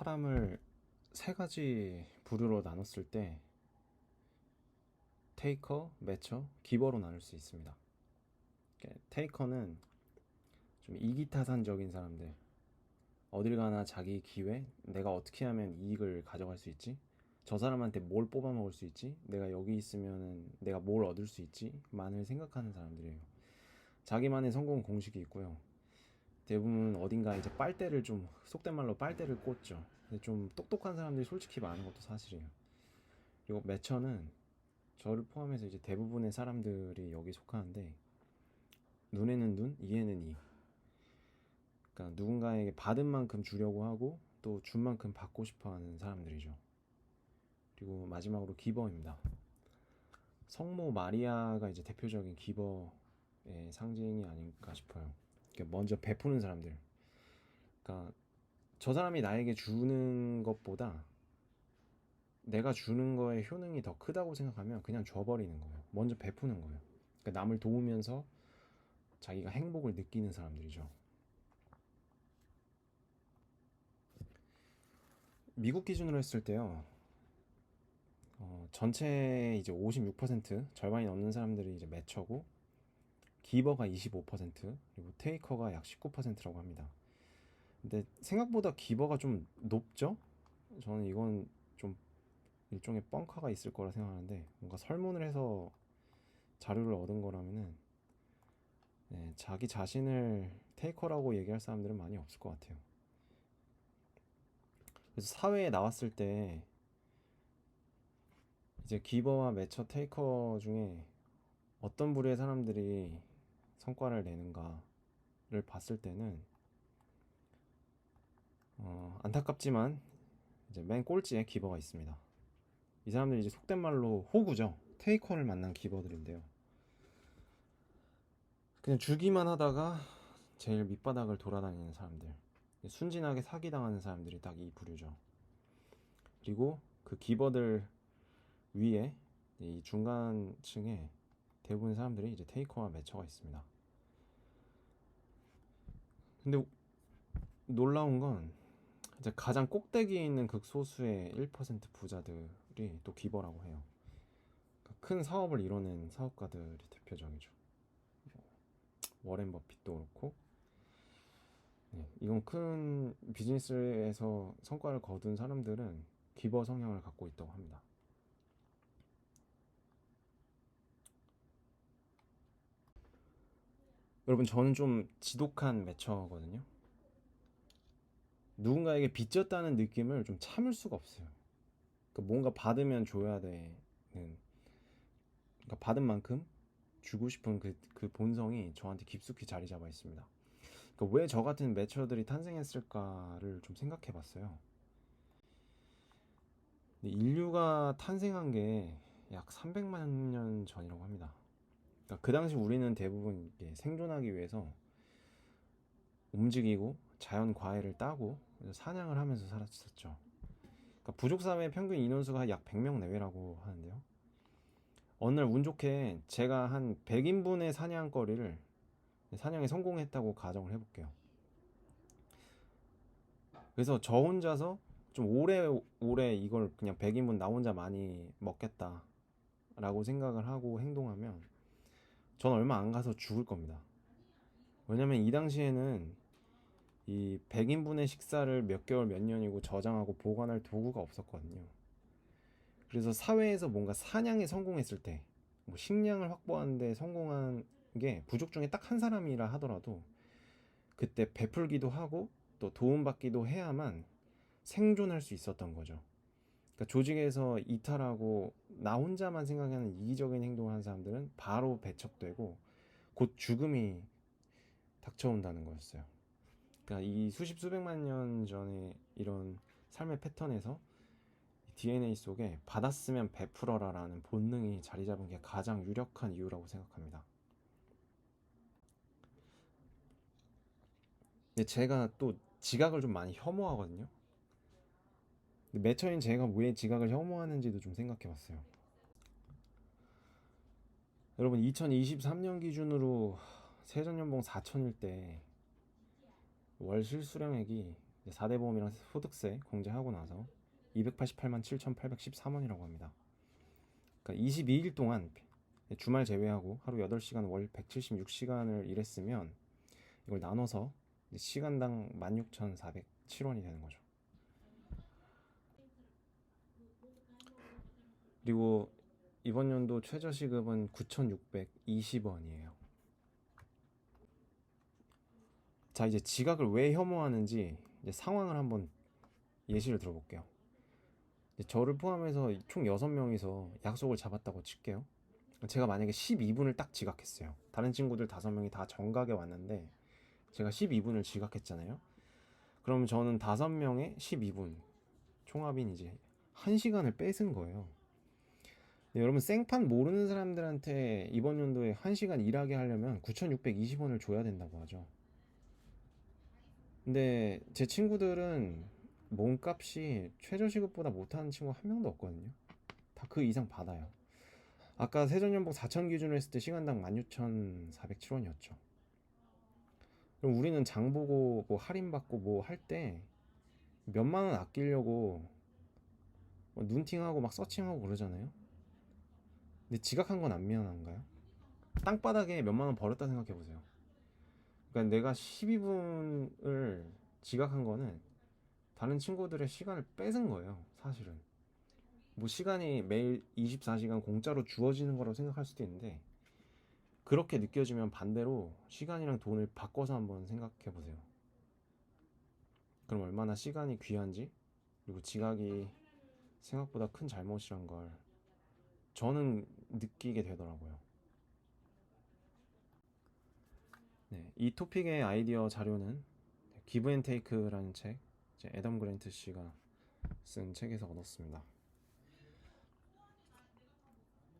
사람을 세 가지 부류로 나눴을 때 테이커, 매처, 기버로 나눌 수 있습니다. 테이커는 좀 이기타산적인 사람들. 어딜 가나 자기 기회, 내가 어떻게 하면 이익을 가져갈 수 있지? 저 사람한테 뭘 뽑아 먹을 수 있지? 내가 여기 있으면은 내가 뭘 얻을 수 있지? 만을 생각하는 사람들이에요. 자기만의 성공 공식이 있고요. 대부분 어딘가 이제 빨대를 좀 속된 말로 빨대를 꽂죠. 근데 좀 똑똑한 사람들이 솔직히 많은 것도 사실이에요. 그리고 매처는 저를 포함해서 이제 대부분의 사람들이 여기 속하는데 눈에는 눈, 이에는 이. 그러니까 누군가에게 받은 만큼 주려고 하고 또 준 만큼 받고 싶어하는 사람들이죠. 그리고 마지막으로 기버입니다. 성모 마리아가 이제 대표적인 기버의 상징이 아닐까 싶어요. 그러니까 먼저 베푸는 사람들. 그러니까 저 사람이 나에게 주는 것보다 내가 주는 거에 효능이 더 크다고 생각하면 그냥 줘버리는 거예요. 먼저 베푸는 거예요. 그러니까 남을 도우면서 자기가 행복을 느끼는 사람들이죠. 미국 기준으로 했을 때요. 어, 전체 이제 56% 절반이 넘는 사람들이 이제 매처고 기버가 25% 그리고 테이커가 약 19%라고 합니다. 근데 생각보다 기버가 좀 높죠? 저는 이건 좀 일종의 뻥카가 있을 거라 생각하는데 뭔가 설문을 해서 자료를 얻은 거라면은 네, 자기 자신을 테이커라고 얘기할 사람들은 많이 없을 것 같아요. 그래서 사회에 나왔을 때 이제 기버와 매처 테이커 중에 어떤 부류의 사람들이 성과를 내는가를 봤을 때는 어, 안타깝지만 이제 맨 꼴찌에 기버가 있습니다. 이 사람들이 이제 속된 말로 호구죠. 테이커를 만난 기버들인데요. 그냥 주기만 하다가 제일 밑바닥을 돌아다니는 사람들. 순진하게 사기당하는 사람들이 딱 이 부류죠. 그리고 그 기버들 위에 이 중간층에 대부분 사람들이 이제 테이커와 매처가 있습니다. 근데 놀라운 건 이제 가장 꼭대기에 있는 극소수의 1% 부자들이 또 기버라고 해요. 그러니까 큰 사업을 이뤄낸 사업가들이 대표적이죠. 뭐 워렌 버핏도 그렇고, 네, 이건 큰 비즈니스에서 성과를 거둔 사람들은 기버 성향을 갖고 있다고 합니다. 여러분, 저는 좀 지독한 매처거든요. 누군가에게 빚졌다는 느낌을 좀 참을 수가 없어요. 그러니까 뭔가 받으면 줘야 되는, 그러니까 받은 만큼 주고 싶은 그, 그 본성이 저한테 깊숙이 자리 잡아 있습니다. 그러니까 왜 저 같은 매처들이 탄생했을까를 좀 생각해 봤어요. 인류가 탄생한 게 약 300만 년 전이라고 합니다. 그러니까 그 당시 우리는 대부분 생존하기 위해서 움직이고 자연 과일을 따고 사냥을 하면서 살았었죠. 그러니까 부족 사회의 평균 인원수가 약 100명 내외라고 하는데요. 어느 날 운 좋게 제가 한 100인분의 사냥거리를 사냥에 성공했다고 가정을 해볼게요. 그래서 저 혼자서 좀 오래 오래 이걸 그냥 100인분 나 혼자 많이 먹겠다 라고 생각을 하고 행동하면 전 얼마 안 가서 죽을 겁니다. 왜냐면 이 당시에는 이 100인분의 식사를 몇 개월 몇 년이고 저장하고 보관할 도구가 없었거든요. 그래서 사회에서 뭔가 사냥에 성공했을 때, 뭐 식량을 확보하는데 성공한 게 부족 중에 딱 한 사람이라 하더라도 그때 베풀기도 하고 또 도움받기도 해야만 생존할 수 있었던 거죠. 그러니까 조직에서 이탈하고 나 혼자만 생각하는 이기적인 행동을 하는 사람들은 바로 배척되고 곧 죽음이 닥쳐온다는 거였어요. 그러니까 이 수십 수백만 년 전에 이런 삶의 패턴에서 DNA 속에 받았으면 베풀어라라는 본능이 자리 잡은 게 가장 유력한 이유라고 생각합니다. 근데 제가 또 지각을 좀 많이 혐오하거든요. 매처인 제가 왜 지각을 혐오하는지도 좀 생각해 봤어요. 여러분 2023년 기준으로 세전연봉 4천일 때 월 실수령액이 4대 보험이랑 소득세 공제하고 나서 288만 7,813원이라고 합니다. 그러니까 22일 동안 주말 제외하고 하루 8시간 월 176시간을 일했으면 이걸 나눠서 시간당 16,407원이 되는 거죠. 그리고 이번 연도 최저 시급은 9,620원이에요. 자, 이제 지각을 왜 혐오하는지 상황을 한번 예시를 들어볼게요. 저를 포함해서 총 6명이서 약속을 잡았다고 칠게요. 제가 만약에 12분을 딱 지각했어요. 다른 친구들 5명이 다 정각에 왔는데 제가 12분을 지각했잖아요. 그럼 저는 5명에 12분 총합인 이제 1시간을 뺏은 거예요. 네, 여러분 생판 모르는 사람들한테 이번 연도에 1시간 일하게 하려면 9,620원을 줘야 된다고 하죠. 근데 제 친구들은 몸값이 최저시급보다 못하는 친구 한 명도 없거든요. 다 그 이상 받아요. 아까 세전연봉 4천 기준으로 했을 때 시간당 16,407원이었죠. 그럼 우리는 장 보고 뭐 할인 받고 뭐 할 때 몇만 원 아끼려고 뭐 눈팅하고 막 서칭하고 그러잖아요. 근데 지각한 건 안 미안한가요? 땅바닥에 몇만 원 벌었다 생각해 보세요. 그러니까 내가 12분을 지각한 거는 다른 친구들의 시간을 뺏은 거예요, 사실은. 뭐 시간이 매일 24시간 공짜로 주어지는 거라고 생각할 수도 있는데 그렇게 느껴지면 반대로 시간이랑 돈을 바꿔서 한번 생각해 보세요. 그럼 얼마나 시간이 귀한지 그리고 지각이 생각보다 큰 잘못이란 걸 저는 느끼게 되더라고요. 네, 이 토픽의 아이디어 자료는 기브 앤 테이크라는 책, 이제 애덤 그랜트 씨가 쓴 책에서 얻었습니다.